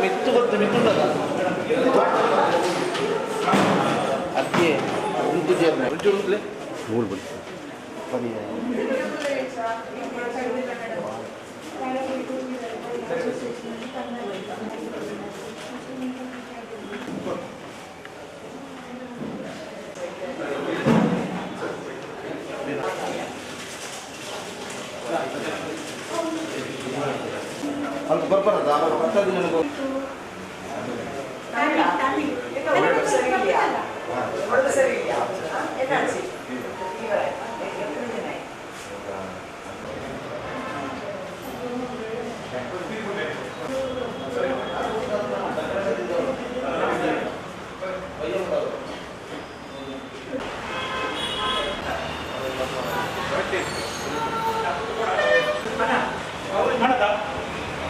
মৃত্যু করতে মৃত্যু আজকে মৃত্যু যে মৃত্যু উঠলে ভুল বলছি Thank you. ಅಲ್ಲಿ ಬರ್ಬಾರ್ದು ಆವಾಗ ಬರ್ತದೆ ನನಗೆ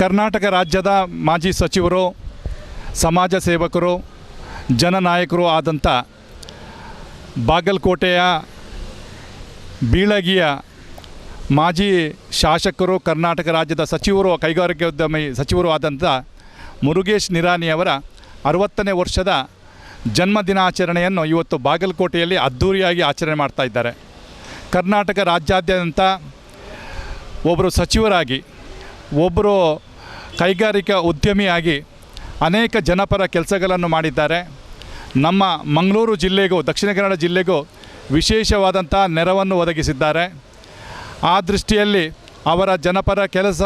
ಕರ್ನಾಟಕ ರಾಜ್ಯದ ಮಾಜಿ ಸಚಿವರು, ಸಮಾಜ ಸೇವಕರು, ಜನನಾಯಕರು ಆದಂಥ ಬಾಗಲಕೋಟೆಯ ಬೀಳಗಿಯ ಮಾಜಿ ಶಾಸಕರು, ಕರ್ನಾಟಕ ರಾಜ್ಯದ ಸಚಿವರು, ಕೈಗಾರಿಕೋದ್ಯಮಿ ಸಚಿವರು ಆದಂಥ ಮುರುಗೇಶ್ ನಿರಾನಿಯವರ ಅರವತ್ತನೇ ವರ್ಷದ ಜನ್ಮದಿನಾಚರಣೆಯನ್ನು ಇವತ್ತು ಬಾಗಲಕೋಟೆಯಲ್ಲಿ ಅದ್ಧೂರಿಯಾಗಿ ಆಚರಣೆ ಮಾಡ್ತಾ ಇದ್ದಾರೆ. ಕರ್ನಾಟಕ ರಾಜ್ಯಾದ್ಯಂತ ಒಬ್ಬರು ಸಚಿವರಾಗಿ, ಒಬ್ಬರು ಕೈಗಾರಿಕಾ ಉದ್ಯಮಿಯಾಗಿ ಅನೇಕ ಜನಪರ ಕೆಲಸಗಳನ್ನು ಮಾಡಿದ್ದಾರೆ. ನಮ್ಮ ಮಂಗಳೂರು ಜಿಲ್ಲೆಗೂ, ದಕ್ಷಿಣ ಕನ್ನಡ ಜಿಲ್ಲೆಗೂ ವಿಶೇಷವಾದಂಥ ನೆರವನ್ನು ಒದಗಿಸಿದ್ದಾರೆ. ಆ ದೃಷ್ಟಿಯಲ್ಲಿ ಅವರ ಜನಪರ ಕೆಲಸ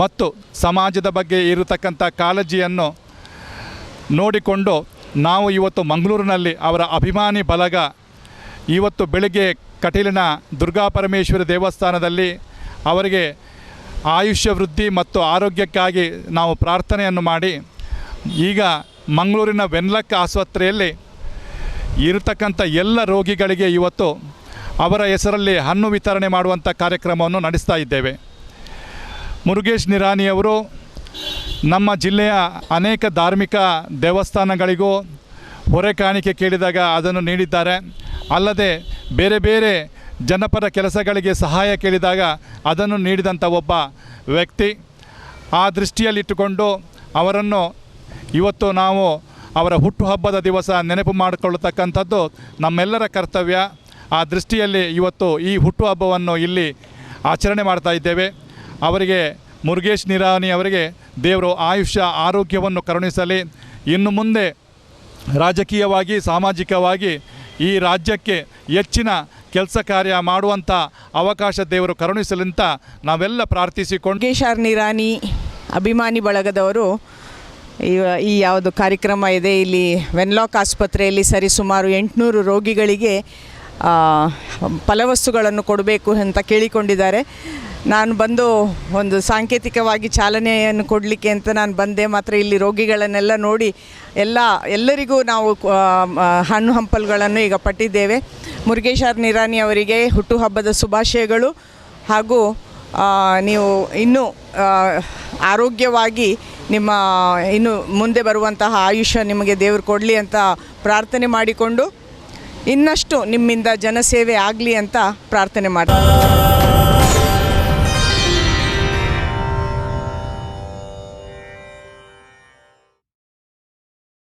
ಮತ್ತು ಸಮಾಜದ ಬಗ್ಗೆ ಇರತಕ್ಕಂಥ ಕಾಳಜಿಯನ್ನು ನೋಡಿಕೊಂಡು ನಾವು ಇವತ್ತು ಮಂಗಳೂರಿನಲ್ಲಿ ಅವರ ಅಭಿಮಾನಿ ಬಲಗ ಇವತ್ತು ಬೆಳಗ್ಗೆ ಕಟೀಲಿನ ದುರ್ಗಾಪರಮೇಶ್ವರಿ ದೇವಸ್ಥಾನದಲ್ಲಿ ಅವರಿಗೆ ಆಯುಷ್ಯ ವೃದ್ಧಿ ಮತ್ತು ಆರೋಗ್ಯಕ್ಕಾಗಿ ನಾವು ಪ್ರಾರ್ಥನೆಯನ್ನು ಮಾಡಿ, ಈಗ ಮಂಗಳೂರಿನ ವೆನ್ಲಕ್ ಆಸ್ಪತ್ರೆಯಲ್ಲಿ ಇರತಕ್ಕಂಥ ಎಲ್ಲ ರೋಗಿಗಳಿಗೆ ಇವತ್ತು ಅವರ ಹೆಸರಲ್ಲಿ ಹಣ್ಣು ವಿತರಣೆ ಮಾಡುವಂಥ ಕಾರ್ಯಕ್ರಮವನ್ನು ನಡೆಸ್ತಾ ಇದ್ದೇವೆ. ಮುರುಗೇಶ್ ನಿರಾನಿಯವರು ನಮ್ಮ ಜಿಲ್ಲೆಯ ಅನೇಕ ಧಾರ್ಮಿಕ ದೇವಸ್ಥಾನಗಳಿಗೂ ಹೊರೆ ಕಾಣಿಕೆ ಕೇಳಿದಾಗ ಅದನ್ನು ನೀಡಿದ್ದಾರೆ. ಅಲ್ಲದೆ ಬೇರೆ ಬೇರೆ ಜನಪರ ಕೆಲಸಗಳಿಗೆ ಸಹಾಯ ಕೇಳಿದಾಗ ಅದನ್ನು ನೀಡಿದಂಥ ಒಬ್ಬ ವ್ಯಕ್ತಿ ಆ ದೃಷ್ಟಿಯಲ್ಲಿಟ್ಟುಕೊಂಡು ಅವರನ್ನು ಇವತ್ತು ನಾವು ಅವರ ಹುಟ್ಟುಹಬ್ಬದ ದಿವಸ ನೆನಪು ಮಾಡಿಕೊಳ್ಳತಕ್ಕಂಥದ್ದು ನಮ್ಮೆಲ್ಲರ ಕರ್ತವ್ಯ. ಆ ದೃಷ್ಟಿಯಲ್ಲಿ ಇವತ್ತು ಈ ಹುಟ್ಟುಹಬ್ಬವನ್ನು ಇಲ್ಲಿ ಆಚರಣೆ ಮಾಡ್ತಾ ಇದ್ದೇವೆ. ಅವರಿಗೆ ಮುರುಗೇಶ್ ನಿರಾನಿ ಅವರಿಗೆ ದೇವರು ಆಯುಷ್ಯ ಆರೋಗ್ಯವನ್ನು ಕರುಣಿಸಲಿ. ಇನ್ನು ಮುಂದೆ ರಾಜಕೀಯವಾಗಿ, ಸಾಮಾಜಿಕವಾಗಿ ಈ ರಾಜ್ಯಕ್ಕೆ ಹೆಚ್ಚಿನ ಕೆಲಸ ಕಾರ್ಯ ಮಾಡುವಂಥ ಅವಕಾಶ ದೇವರು ಕರುಣಿಸಲಿಂತ ನಾವೆಲ್ಲ ಪ್ರಾರ್ಥಿಸಿಕೊಂಡು ನಿರಾಣಿ ನಿರಾನಿ ಅಭಿಮಾನಿ ಬಳಗದವರು ಈ- ಯಾವುದು ಕಾರ್ಯಕ್ರಮ ಇದೆ, ಇಲ್ಲಿ ವೆನ್ಲಾಕ್ ಆಸ್ಪತ್ರೆಯಲ್ಲಿ ಸರಿಸುಮಾರು ಎಂಟುನೂರು ರೋಗಿಗಳಿಗೆ ಫಲವಸ್ತುಗಳನ್ನು ಕೊಡಬೇಕು ಅಂತ ಕೇಳಿಕೊಂಡಿದ್ದಾರೆ. ನಾನು ಬಂದು ಒಂದು ಸಾಂಕೇತಿಕವಾಗಿ ಚಾಲನೆಯನ್ನು ಕೊಡಲಿಕ್ಕೆ ಅಂತ ನಾನು ಬಂದೆ. ಮಾತ್ರ ಇಲ್ಲಿ ರೋಗಿಗಳನ್ನೆಲ್ಲ ನೋಡಿ, ಎಲ್ಲ, ಎಲ್ಲರಿಗೂ ನಾವು ಹಣ್ಣು ಹಂಪಲುಗಳನ್ನು ಈಗ ಪಟ್ಟಿದ್ದೇವೆ. ಮುರುಗೇಶ್ ಆರ್ ನಿರಾನಿ ಅವರಿಗೆ ಹುಟ್ಟುಹಬ್ಬದ ಶುಭಾಶಯಗಳು. ಹಾಗೂ ನೀವು ಇನ್ನೂ ಆರೋಗ್ಯವಾಗಿ ನಿಮ್ಮ, ಇನ್ನು ಮುಂದೆ ಬರುವಂತಹ ಆಯುಷ್ಯ ನಿಮಗೆ ದೇವರು ಕೊಡಲಿ ಅಂತ ಪ್ರಾರ್ಥನೆ ಮಾಡಿಕೊಂಡು ಇನ್ನಷ್ಟು ನಿಮ್ಮಿಂದ ಜನಸೇವೆ ಆಗಲಿ ಅಂತ ಪ್ರಾರ್ಥನೆ ಮಾಡ್ತೀನಿ.